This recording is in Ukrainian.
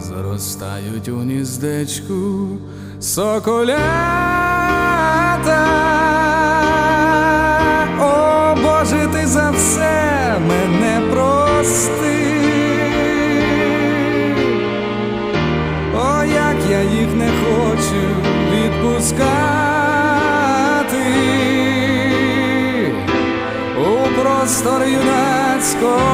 Зростають у гніздечку соколята. О, Боже, ти за все мене прости. О, як я їх не хочу відпускати у простор юнацької